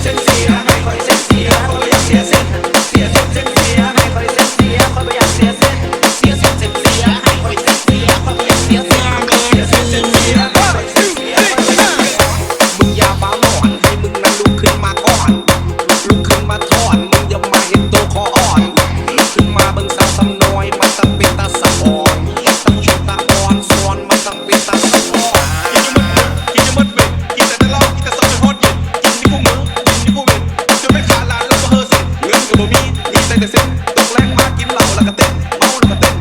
esencia, esencia, ได้แต่เซ็ตตกแรงมากกินเหล่าแล้วก็เต้นเมาแล้วก็เต้น